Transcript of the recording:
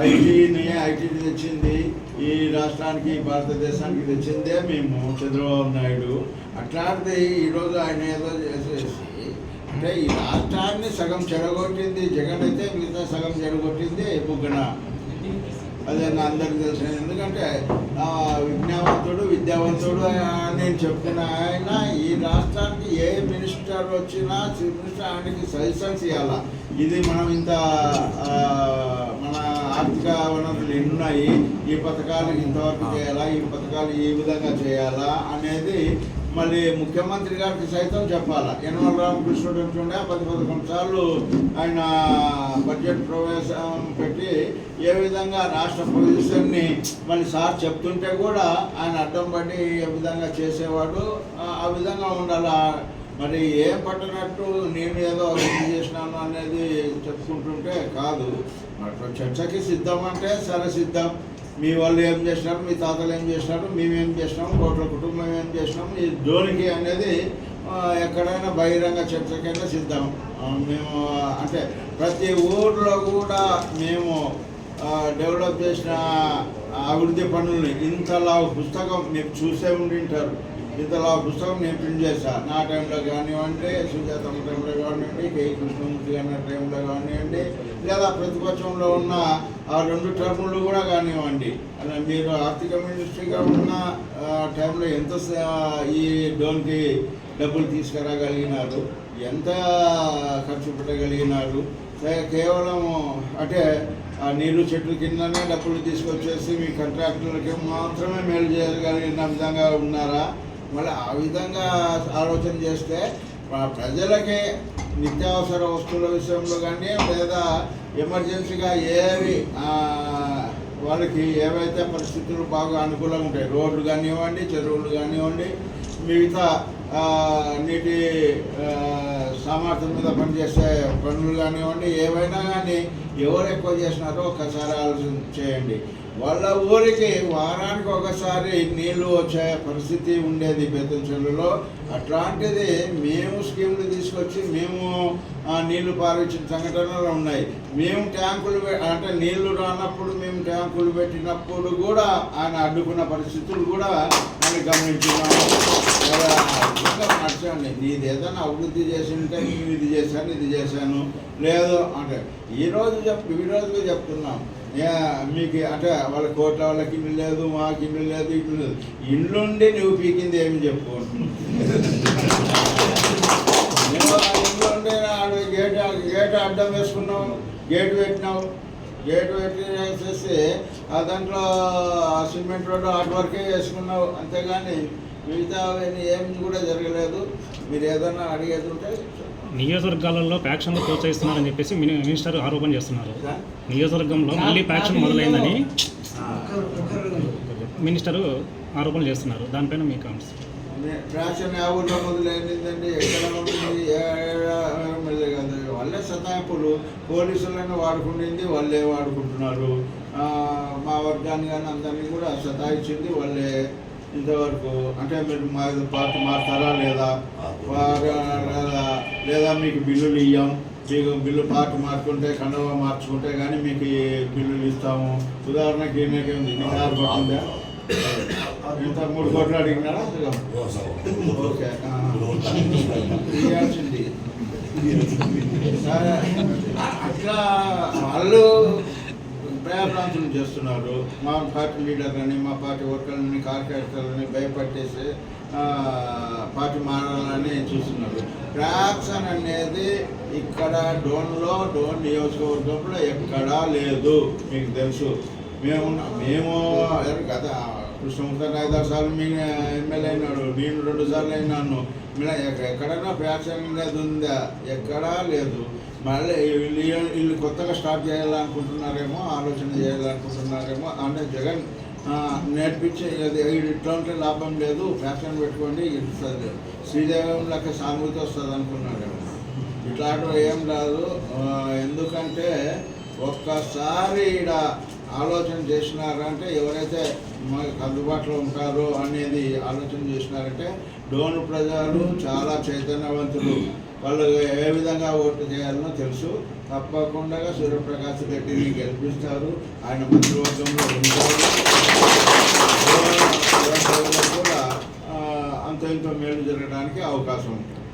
ఐటీని IT తెచ్చింది ఈ రాష్ట్రానికి భారతదేశానికి తెచ్చిందే మేము చంద్రబాబు నాయుడు. అట్లాంటిది ఈరోజు ఆయన ఏదో చేసేసి అంటే ఈ రాష్ట్రాన్ని సగం చెడగొట్టింది జగన్ అయితే మిగతా సగం చెడగొట్టింది బుగ్గన అదే నా అందరికి తెలిసిన ఎందుకంటే విజ్ఞావంతుడు విద్యావంతుడు అని నేను చెప్తున్న ఆయన ఈ రాష్ట్రానికి ఏ మినిస్టర్ వచ్చినా చీఫ్ మినిస్టర్ ఆయనకి సజెషన్స్ ఇవ్వాలా. ఇది మనం ఇంత మన ఆర్థిక వనరులు ఎన్నున్నాయి ఈ పథకాలు ఇంతవరకు చేయాలా ఈ పథకాలు ఏ విధంగా చేయాలా అనేది మళ్ళీ ముఖ్యమంత్రి గారికి సైతం చెప్పాలా? యనమల రామకృష్ణుడు ఉంటుండే పది పదకొండు సార్లు ఆయన బడ్జెట్ ప్రవేశం పెట్టి ఏ విధంగా రాష్ట్ర పొజిషన్ని మళ్ళీ సార్ చెప్తుంటే కూడా ఆయన అడ్డం పడి ఏ విధంగా చేసేవాడు ఆ- విధంగా ఉండాలా? మరి ఏం పట్టనట్టు నేను ఏదో ఇది చేసినాను అనేది చెప్పుకుంటుంటే కాదు. అట్లా చర్చకి సిద్ధం అంటే సరే సిద్ధం. మీ వాళ్ళు ఏం చేసినారు మీ తాతలు ఏం చేసినారు మేమేం చేసినాం కోట్ల కుటుంబం ఏం చేసినాము ఈ ధోనికి అనేది ఎక్కడైనా బహిరంగ చర్చకైనా సిద్ధం. మేము అంటే ప్రతి ఊర్లో కూడా మేము డెవలప్ చేసిన అభివృద్ధి పనుల్ని ఇంతలా పుస్తకం మీరు చూసే ఉండింటారు. ఇంతలా పుస్తకం నేను ప్రింట్ చేశాను నా టైంలో కానివ్వండి సుజాతమ్మ టైంలో కానివ్వండి కే. కృష్ణమూర్తి గారి టైంలో కానివ్వండి లేదా ప్రతిపక్షంలో ఉన్న ఆ రెండు టర్ములు కూడా కానివ్వండి. అలా మీరు ఆర్థిక మినిస్ట్రీగా ఉన్న టైంలో ఎంత ఈ డోన్కి డబ్బులు తీసుకురాగలిగినారు ఎంత ఖర్చు పెట్టగలిగినారు కేవలం అంటే ఆ నీళ్ళు చెట్ల కిందనే డబ్బులు తీసుకొచ్చేసి మీ కాంట్రాక్టర్లకి మాత్రమే మేలు చేయగలిగిన విధంగా ఉన్నారా? మళ్ళీ ఆ విధంగా ఆలోచన చేస్తే ప్రజలకే ప్రజలకి నిత్యావసర వస్తువుల విషయంలో కానీ లేదా ఎమర్జెన్సీగా ఏవి వాళ్ళకి ఏవైతే పరిస్థితులు బాగా అనుకూలంగా ఉంటాయి రోడ్లు కానివ్వండి చెరువులు కానివ్వండి మిగతా నీటి సామర్థ్యం మీద పనిచేసే పనులు కానివ్వండి ఏవైనా కానీ ఎవరు ఎక్కువ చేసినారో ఒకసారి ఆలోచన చేయండి. వాళ్ళ ఊరికి వారానికి ఒకసారి నీళ్ళు వచ్చే పరిస్థితి ఉండేది బెత్తంచెల్లులో అట్లాంటిది మేము స్కీములు తీసుకొచ్చి మేము ఆ, నీళ్ళు పారించిన సంఘటనలు ఉన్నాయి. మేము ట్యాంకులు పె- అంటే నీళ్ళు రానప్పుడు మేము ట్యాంకులు పెట్టినప్పుడు కూడా ఆయన అడ్డుకున్న పరిస్థితులు కూడా నేను గమనించున్నాను నడిచండి నీది ఏదైనా అభివృద్ధి చేసి ఉంటే నేను ఇది చేశాను ఇది చేశాను. లేదు అంటే ఈ రోజు చెప్ ఈ రోజుగా చెప్తున్నాం. మీకు అంటే వాళ్ళ కోట్ల వాళ్ళకి ఇల్లు లేదు మాకు ఇల్లు లేదు ఇల్లు లేదు. ఇల్లుండి నువ్వు పీకింది ఏమి చెప్పు? గేట్ పెట్టినావు గేట్ పెట్టి వేసేసి ఆ దాంట్లో సిమెంట్ రోడ్డు ఆర్ట్ వర్కే వేసుకున్నావు అంతేగాని మిగతా అవన్నీ ఏం కూడా జరగలేదు. మీరు ఏదైనా అడిగేది ఉంటే నియోజకవర్గాలలో ప్యాక్షన్లు ప్రోత్సహిస్తున్నారని చెప్పేసి మిని- మినిస్టర్ ఆరోపణ చేస్తున్నారు. నియోజకవర్గంలో మళ్ళీ ప్యాక్షన్ మొదలైందని మినిస్టర్ ఆరోపణ చేస్తున్నారు. దానిపైన మీ కామెంట్స్ ఫ్యాషన్ ఏ ఊళ్ళో మొదలైందండి ఎక్కడ ఉంటుంది మళ్ళీ కాదు వాళ్ళే సతాయింపులు పోలీసులను వాడుకుంటుంది వాళ్ళే వాడుకుంటున్నారు. మా వర్గాన్ని కానీ అందరినీ కూడా సతాయించింది వాళ్ళే ఇంతవరకు. అంటే మీరు మా పార్టీ మారుతారా లేదా? లేదా మీకు బిల్లులు ఇయ్యాం? మీకు బిల్లు పార్టీ మార్చుకుంటే కండవ మార్చుకుంటే కానీ మీకు బిల్లులు ఇస్తాము. ఉదాహరణకి ఈయనకి ఉంది? మూడు కోట్లు అడిగినారా ఓకే ఆ. అట్లా వాళ్ళు భయభ్రాంతులు చేస్తున్నారు. మా పార్టీ లీడర్లని మా పార్టీ వర్కర్లని కార్యకర్తలని భయపట్టేసి పార్టీ మారాలని చూస్తున్నారు. ట్రాక్షన్ అనేది ఇక్కడ డోన్లో డోన్ నియోజకవర్గంలో ఎక్కడా లేదు. మీకు తెలుసు. మేము మేము గత కృష్ణమూర్తి ఐదారు సార్లు మీ ఎమ్మెల్యే అయినాడు నేను రెండు సార్లు అయినాను. ఇలా ఎక్కడైనా ఫ్యాక్షన్ అనేది ఉందా? ఎక్కడా లేదు. మళ్ళీ వీళ్ళు వీళ్ళు కొత్తగా స్టార్ట్ చేయాలనుకుంటున్నారేమో ఆలోచన చేయాలనుకుంటున్నారేమో అంటే జగన్ నేర్పించే ఇట్లాంటి ఇట్లా ఉంటే లాభం లేదు ఫ్యాక్షన్ పెట్టుకోండి ఇస్తుంది. శ్రీదేవం లెక్క సానుభూతి వస్తుంది అనుకున్నారేమో. ఇట్లాంటివి ఏం రాదు. ఎందుకంటే ఒక్కసారి ఈడ ఆలోచన చేసినారంటే ఎవరైతే మనకు అందుబాటులో ఉంటారో అనేది ఆలోచన చేసినారంటే డోను ప్రజలు చాలా చైతన్యవంతులు. వాళ్ళు ఏ విధంగా ఓటు చేయాలనో తెలుసు. తప్పకుండా సూర్యప్రకాశ్ రెడ్డిని గెలిపిస్తారు. ఆయన మంత్రివర్గంలో ఉంటారు. కూడా అంత ఇంత మేలు జరగడానికి అవకాశం ఉంటుంది